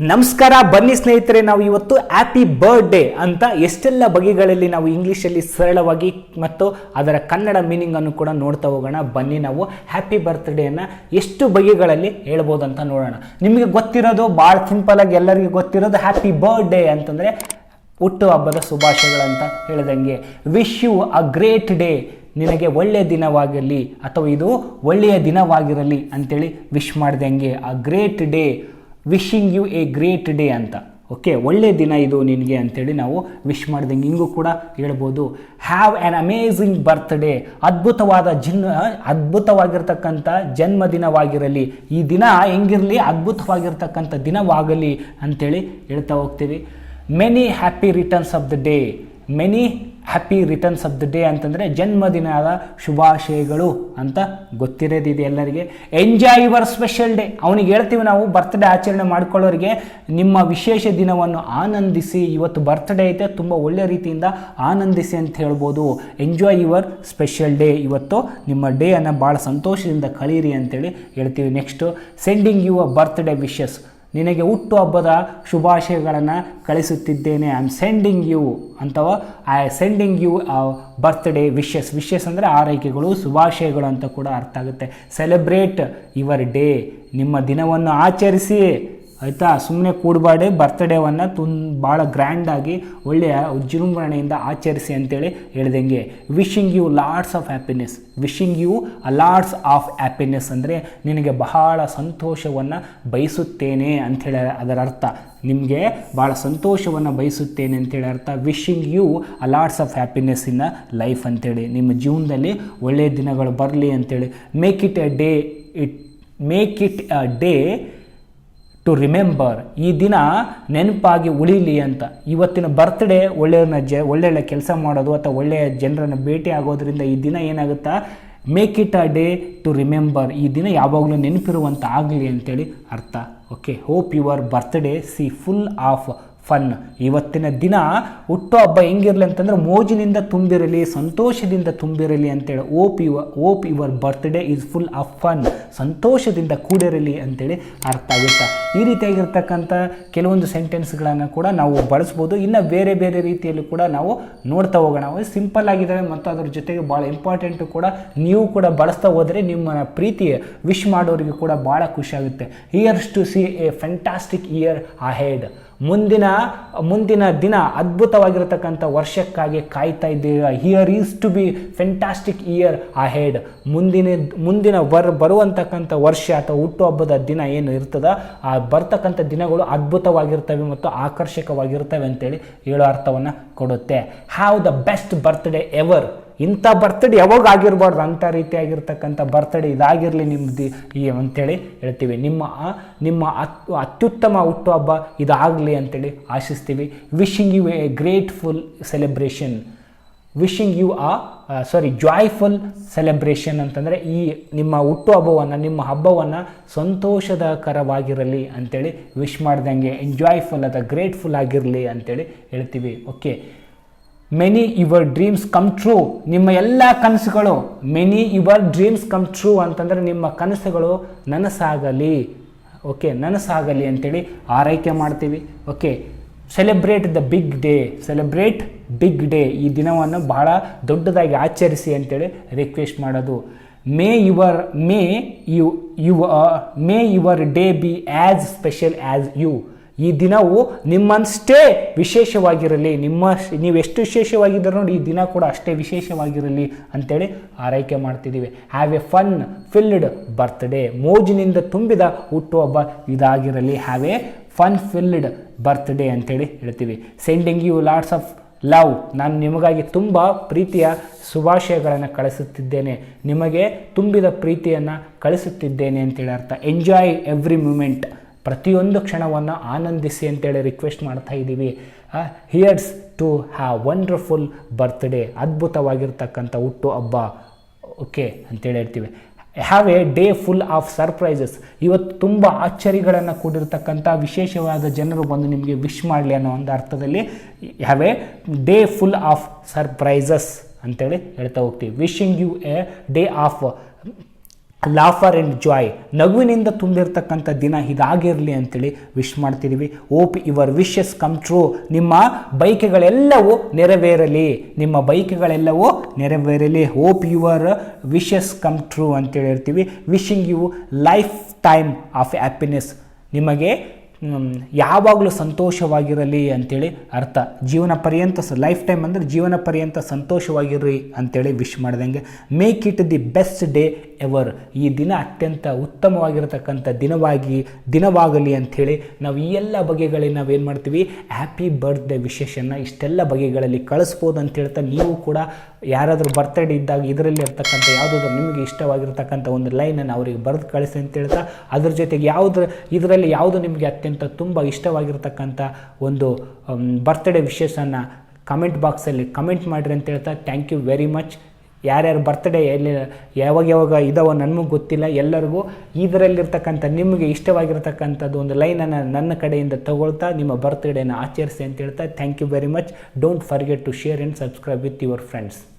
ನಮಸ್ಕಾರ, ಬನ್ನಿ ಸ್ನೇಹಿತರೆ, ನಾವು ಇವತ್ತು ಹ್ಯಾಪಿ ಬರ್ಡೇ ಅಂತ ಎಷ್ಟೆಲ್ಲ ಬಗೆಗಳಲ್ಲಿ ನಾವು ಇಂಗ್ಲೀಷಲ್ಲಿ ಸರಳವಾಗಿ ಮತ್ತು ಅದರ ಕನ್ನಡ ಮೀನಿಂಗನ್ನು ಕೂಡ ನೋಡ್ತಾ ಹೋಗೋಣ. ಬನ್ನಿ ನಾವು ಹ್ಯಾಪಿ ಬರ್ತ್ಡೇಯನ್ನು ಎಷ್ಟು ಬಗೆಗಳಲ್ಲಿ ಹೇಳ್ಬೋದು ಅಂತ ನೋಡೋಣ. ನಿಮಗೆ ಗೊತ್ತಿರೋದು, ಭಾಳ ಸಿಂಪಲಾಗಿ ಎಲ್ಲರಿಗೂ ಗೊತ್ತಿರೋದು ಹ್ಯಾಪಿ ಬರ್ಡೇ ಅಂತಂದರೆ ಹುಟ್ಟು ಹಬ್ಬದ ಶುಭಾಶಯಗಳಂತ ಹೇಳಿದಂಗೆ. Wish you a great day ನಿನಗೆ ಒಳ್ಳೆಯ ದಿನವಾಗಿರಲಿ ಅಥವಾ ಇದು ಒಳ್ಳೆಯ ದಿನವಾಗಿರಲಿ ಅಂತೇಳಿ wish ಮಾಡಿದಂಗೆ. A great day wishing you a great day ಅಂತ. ಓಕೆ ಒಳ್ಳೆ ದಿನ ಇದು ನಿನಗೆ ಅಂಥೇಳಿ ನಾವು ವಿಶ್ ಮಾಡ್ದಂಗೆ. ಹಿಂಗೂ ಕೂಡ ಹೇಳ್ಬೋದು. ಹ್ಯಾವ್ ಆ್ಯನ್ ಅಮೇಝಿಂಗ್ ಬರ್ತ್ಡೇ ಅದ್ಭುತವಾದ ಜಿನ್ ಅದ್ಭುತವಾಗಿರ್ತಕ್ಕಂಥ ಜನ್ಮದಿನವಾಗಿರಲಿ. ಈ ದಿನ ಹೆಂಗಿರಲಿ, ಅದ್ಭುತವಾಗಿರ್ತಕ್ಕಂಥ ದಿನವಾಗಲಿ ಅಂಥೇಳಿ ಹೇಳ್ತಾ ಹೋಗ್ತೀವಿ. Many happy returns of the day many happy returns of the day ಅಂತಂದರೆ ಜನ್ಮದಿನದ ಶುಭಾಶಯಗಳು ಅಂತ ಗೊತ್ತಿರೋದಿದೆ ಎಲ್ಲರಿಗೆ. ಎಂಜಾಯ್ ಯುವರ್ ಸ್ಪೆಷಲ್ ಡೇ ಅವನಿಗೆ ಹೇಳ್ತೀವಿ ನಾವು ಬರ್ತ್ಡೇ ಆಚರಣೆ ಮಾಡ್ಕೊಳ್ಳೋರಿಗೆ. ನಿಮ್ಮ ವಿಶೇಷ ದಿನವನ್ನು ಆನಂದಿಸಿ. ಇವತ್ತು ಬರ್ತ್ಡೇ ಐತೆ, ತುಂಬ ಒಳ್ಳೆಯ ರೀತಿಯಿಂದ ಆನಂದಿಸಿ ಅಂತ ಹೇಳ್ಬೋದು. ಎಂಜಾಯ್ ಯುವರ್ ಸ್ಪೆಷಲ್ ಡೇ ಇವತ್ತು ನಿಮ್ಮ ಡೇಯನ್ನು ಭಾಳ ಸಂತೋಷದಿಂದ ಕಳೀರಿ ಅಂತೇಳಿ ಹೇಳ್ತೀವಿ. Next sending your birthday wishes ನಿನಗೆ ಹುಟ್ಟು ಹಬ್ಬದ ಶುಭಾಶಯಗಳನ್ನು ಕಳಿಸುತ್ತಿದ್ದೇನೆ. ಐ ಆಮ್ ಸೆಂಡಿಂಗ್ ಯು ಅಂತವ I sending you birthday wishes wishes ಅಂದರೆ ಆರೈಕೆಗಳು, ಶುಭಾಶಯಗಳು ಅಂತ ಕೂಡ ಅರ್ಥ ಆಗುತ್ತೆ. ಸೆಲೆಬ್ರೇಟ್ ಯುವರ್ ಡೇ ನಿಮ್ಮ ದಿನವನ್ನು ಆಚರಿಸಿ. ಆಯಿತಾ? ಸುಮ್ಮನೆ ಕೂಡಬಾಡೆ ಬರ್ತ್ಡೇವನ್ನು ತುಂ, ಭಾಳ ಗ್ರ್ಯಾಂಡಾಗಿ ಒಳ್ಳೆಯ ವಿಜೃಂಭಣೆಯಿಂದ ಆಚರಿಸಿ ಅಂತೇಳಿ ಹೇಳ್ದಂಗೆ. Wishing you lots of happiness wishing you a lots of happiness ಅಂದರೆ ನಿನಗೆ ಬಹಳ ಸಂತೋಷವನ್ನು ಬಯಸುತ್ತೇನೆ ಅಂಥೇಳಿ ಅದರ ಅರ್ಥ. ನಿಮಗೆ ಭಾಳ ಸಂತೋಷವನ್ನು ಬಯಸುತ್ತೇನೆ ಅಂತೇಳಿ ಅರ್ಥ. Wishing you a lots of happiness in life ಅಂತೇಳಿ. ನಿಮ್ಮ ಜೀವನದಲ್ಲಿ ಒಳ್ಳೆಯ ದಿನಗಳು ಬರಲಿ ಅಂತೇಳಿ. Make it a day it make it a day to remember ಈ ದಿನ ನೆನಪಾಗಿ ಉಳಿಲಿ ಅಂತ. ಇವತ್ತಿನ ಬರ್ತ್ಡೇ ಒಳ್ಳೆಯವ್ರನ್ನ ಜ, ಒಳ್ಳೊಳ್ಳೆ ಕೆಲಸ ಮಾಡೋದು ಅಥವಾ ಒಳ್ಳೆಯ ಜನರನ್ನು ಭೇಟಿ ಆಗೋದ್ರಿಂದ ಈ ದಿನ ಏನಾಗುತ್ತಾ? Make it a day to remember ಈ ದಿನ ಯಾವಾಗಲೂ ನೆನಪಿರುವಂಥ ಆಗಲಿ ಅಂತೇಳಿ ಅರ್ಥ. Okay hope your birthday is full of fun. ಇವತ್ತಿನ ದಿನ ಹುಟ್ಟು ಹಬ್ಬ ಹೆಂಗಿರಲಿ ಅಂತಂದ್ರೆ ಮೋಜಿನಿಂದ ತುಂಬಿರಲಿ, ಸಂತೋಷದಿಂದ ತುಂಬಿರಲಿ ಅಂತೇಳಿ hope your hope your birthday is full of fun ಸಂತೋಷದಿಂದ ಕೂಡಿರಲಿ ಅಂತೇಳಿ ಅರ್ಥ ಆಗುತ್ತೆ. ಈ ರೀತಿಯಾಗಿರ್ತಕ್ಕಂಥ ಕೆಲವೊಂದು ಸೆಂಟೆನ್ಸ್ಗಳನ್ನು ಕೂಡ ನಾವು ಬಳಸ್ಬೋದು. ಇನ್ನು ಬೇರೆ ಬೇರೆ ರೀತಿಯಲ್ಲಿ ಕೂಡ ನಾವು ನೋಡ್ತಾ ಹೋಗೋಣ. ಸಿಂಪಲ್ ಆಗಿದ್ದಾವೆ ಮತ್ತು ಅದ್ರ ಜೊತೆಗೆ ಭಾಳ ಇಂಪಾರ್ಟೆಂಟು ಕೂಡ ನೀವು ಕೂಡ ಬಳಸ್ತಾ ಹೋದರೆ ನಿಮ್ಮ ಪ್ರೀತಿ ವಿಶ್ ಮಾಡೋರಿಗೆ ಕೂಡ ಭಾಳ ಖುಷಿಯಾಗುತ್ತೆ here's to see a fantastic year ahead ಮುಂದಿನ ಮುಂದಿನ ದಿನ ಅದ್ಭುತವಾಗಿರತಕ್ಕಂಥ ವರ್ಷಕ್ಕಾಗಿ ಕಾಯ್ತಾ ಇದ್ದೀರಾ here is to be fantastic year ahead ಮುಂದಿನ ಮುಂದಿನ ವರ್, ಬರುವಂತಕ್ಕಂಥ ವರ್ಷ ಅಥವಾ ಹುಟ್ಟುಹಬ್ಬದ ದಿನ ಏನು ಇರ್ತದ, ಆ ಬರ್ತಕ್ಕಂಥ ದಿನಗಳು ಅದ್ಭುತವಾಗಿರ್ತವೆ ಮತ್ತು ಆಕರ್ಷಕವಾಗಿರ್ತವೆ ಅಂತೇಳಿ ಹೇಳೋ ಅರ್ಥವನ್ನು ಕೊಡುತ್ತೆ. Have the best birthday ever ಇಂಥ ಬರ್ತ್ಡೇ ಯಾವಾಗ ಆಗಿರ್ಬಾರ್ದು ಅಂಥ ರೀತಿಯಾಗಿರ್ತಕ್ಕಂಥ ಬರ್ತ್ಡೇ ಇದಾಗಿರಲಿ ನಿಮ್ಮದು ಈ ಅಂತೇಳಿ ಹೇಳ್ತೀವಿ. ನಿಮ್ಮ ನಿಮ್ಮ ಅತ್, ಅತ್ಯುತ್ತಮ ಹುಟ್ಟುಹಬ್ಬ ಇದಾಗಲಿ ಅಂತೇಳಿ ಆಶಿಸ್ತೀವಿ. Wishing you a grateful celebration wishing you a sorry joyful celebration ಅಂತಂದರೆ ಈ ನಿಮ್ಮ ಹುಟ್ಟುಹಬ್ಬವನ್ನು ನಿಮ್ಮ ಹಬ್ಬವನ್ನು ಸಂತೋಷದಕರವಾಗಿರಲಿ ಅಂತೇಳಿ ವಿಶ್ ಮಾಡ್ದಂಗೆ ಎಂಜಾಯ್ಫುಲ್ ಅಥವಾ ಗ್ರೇಟ್ಫುಲ್ ಆಗಿರಲಿ ಅಂತೇಳಿ ಹೇಳ್ತೀವಿ. Okay many your dreams come true ನಿಮ್ಮ ಎಲ್ಲ ಕನಸುಗಳು many your dreams come true ಅಂತಂದರೆ ನಿಮ್ಮ ಕನಸುಗಳು ನನಸಾಗಲಿ. ಓಕೆ ನನಸಾಗಲಿ ಅಂತೇಳಿ ಆರೈಕೆ ಮಾಡ್ತೀವಿ. Okay celebrate the big day celebrate big day ಈ ದಿನವನ್ನು ಬಹಳ ದೊಡ್ಡದಾಗಿ ಆಚರಿಸಿ ಅಂತೇಳಿ ರಿಕ್ವೆಸ್ಟ್ ಮಾಡೋದು. May your may you you may your day be as special as you ಈ ದಿನವು ನಿಮ್ಮಷ್ಟೇ ವಿಶೇಷವಾಗಿರಲಿ. ನಿಮ್ಮ ನೀವೆಷ್ಟು ವಿಶೇಷವಾಗಿದ್ದರೂ ನೋಡಿ, ಈ ದಿನ ಕೂಡ ಅಷ್ಟೇ ವಿಶೇಷವಾಗಿರಲಿ ಅಂತೇಳಿ ಆರೈಕೆ ಮಾಡ್ತಿದ್ದೀವಿ. Have a fun filled birthday ಮೋಜಿನಿಂದ ತುಂಬಿದ ಹುಟ್ಟುಹಬ್ಬ ಇದಾಗಿರಲಿ. Have a fun filled birthday ಅಂತೇಳಿ ಹೇಳ್ತೀವಿ. Sending you lots of love. ನಾನು ನಿಮಗಾಗಿ ತುಂಬ ಪ್ರೀತಿಯ ಶುಭಾಶಯಗಳನ್ನು ಕಳಿಸುತ್ತಿದ್ದೇನೆ. ನಿಮಗೆ ತುಂಬಿದ ಪ್ರೀತಿಯನ್ನು ಕಳಿಸುತ್ತಿದ್ದೇನೆ ಅಂತೇಳಿ ಅರ್ಥ. ಎಂಜಾಯ್ ಎವ್ರಿ ಮೂಮೆಂಟ್ ಪ್ರತಿಯೊಂದು ಕ್ಷಣವನ್ನು ಆನಂದಿಸಿ ಅಂತೇಳಿ ರಿಕ್ವೆಸ್ಟ್ ಮಾಡ್ತಾ ಇದ್ದೀವಿ. Here's to have wonderful birthday ಅದ್ಭುತವಾಗಿರ್ತಕ್ಕಂಥ ಹುಟ್ಟು ಹಬ್ಬ. ಓಕೆ ಅಂತೇಳಿ ಹೇಳ್ತೀವಿ. Have a day full of surprises ಇವತ್ತು ತುಂಬ ಆಶ್ಚರ್ಯಗಳನ್ನು ಕೂಡಿರ್ತಕ್ಕಂಥ ವಿಶೇಷವಾದ ಜನರು ಬಂದು ನಿಮಗೆ ವಿಶ್ ಮಾಡಲಿ ಅನ್ನೋ ಒಂದು ಅರ್ಥದಲ್ಲಿ have a day full of surprises ಅಂತೇಳಿ ಹೇಳ್ತಾ ಹೋಗ್ತೀವಿ. Wishing you a day of laughter and joy, ನಗುವಿನಿಂದ ತುಂಬಿರ್ತಕ್ಕಂಥ ದಿನ ಇದಾಗಿರಲಿ ಅಂತೇಳಿ ವಿಶ್ ಮಾಡ್ತಿದ್ದೀವಿ hope your wishes come true ನಿಮ್ಮ ಬೈಕೆಗಳೆಲ್ಲವೂ ನೆರವೇರಲಿ. ನಿಮ್ಮ ಬೈಕೆಗಳೆಲ್ಲವೂ ನೆರವೇರಲಿ. Hope your wishes come true ಅಂತೇಳಿ ಇರ್ತೀವಿ wishing you lifetime of happiness ನಿಮಗೆ ಯಾವಾಗಲೂ ಸಂತೋಷವಾಗಿರಲಿ ಅಂತೇಳಿ ಅರ್ಥ. ಜೀವನ ಪರ್ಯಂತ ಲೈಫ್ ಟೈಮ್ ಅಂದರೆ ಜೀವನ ಪರ್ಯಂತ ಸಂತೋಷವಾಗಿರ್ರಿ ಅಂತೇಳಿ wish ಮಾಡಿದಂಗೆ. Make it the best day ever ಈ ದಿನ ಅತ್ಯಂತ ಉತ್ತಮವಾಗಿರತಕ್ಕಂಥ ದಿನವಾಗಿ, ದಿನವಾಗಲಿ ಅಂಥೇಳಿ ನಾವು ಈ ಎಲ್ಲ ಬಗೆಗಳಲ್ಲಿ ನಾವೇನು ಮಾಡ್ತೀವಿ? ಹ್ಯಾಪಿ ಬರ್ತ್ಡೇ ವಿಶೇಷನ್ನು ಇಷ್ಟೆಲ್ಲ ಬಗೆಗಳಲ್ಲಿ ಕಳಿಸ್ಬೋದು ಅಂತ ಹೇಳ್ತಾ ನೀವು ಕೂಡ ಯಾರಾದರೂ ಬರ್ತಡೇ ಇದ್ದಾಗ ಇದರಲ್ಲಿ ಇರ್ತಕ್ಕಂಥ ಯಾವುದಾದ್ರೂ ನಿಮಗೆ ಇಷ್ಟವಾಗಿರ್ತಕ್ಕಂಥ ಒಂದು ಲೈನನ್ನು ಅವರಿಗೆ ಬರೆದು ಕಳಿಸಿ ಅಂತ ಹೇಳ್ತಾ ಅದ್ರ ಜೊತೆಗೆ ಯಾವುದ್ರ, ಇದರಲ್ಲಿ ಯಾವುದು ನಿಮಗೆ ಅತ್ಯಂತ ತುಂಬ ಇಷ್ಟವಾಗಿರ್ತಕ್ಕಂಥ ಒಂದು ಬರ್ತ್ಡೇ ವಿಶೇಷನ ಕಮೆಂಟ್ ಬಾಕ್ಸಲ್ಲಿ ಕಮೆಂಟ್ ಮಾಡಿರಿ ಅಂತ ಹೇಳ್ತಾ ಥ್ಯಾಂಕ್ ಯು ವೆರಿ ಮಚ್ ಯಾರ್ಯಾರು ಬರ್ತ್ಡೇ ಎಲ್ಲಿ ಯಾವಾಗ ಯಾವಾಗ ಇದಾವೋ ನನಗೂ ಗೊತ್ತಿಲ್ಲ, ಎಲ್ಲರಿಗೂ ಇದರಲ್ಲಿರ್ತಕ್ಕಂಥ ನಿಮಗೆ ಇಷ್ಟವಾಗಿರ್ತಕ್ಕಂಥದ್ದು ಒಂದು ಲೈನನ್ನು ನನ್ನ ಕಡೆಯಿಂದ ತಗೊಳ್ತಾ ನಿಮ್ಮ ಬರ್ತ್ಡೇನ ಆಚರಿಸಿ ಅಂತ ಹೇಳ್ತಾ thank you very much don't forget to share and subscribe with your friends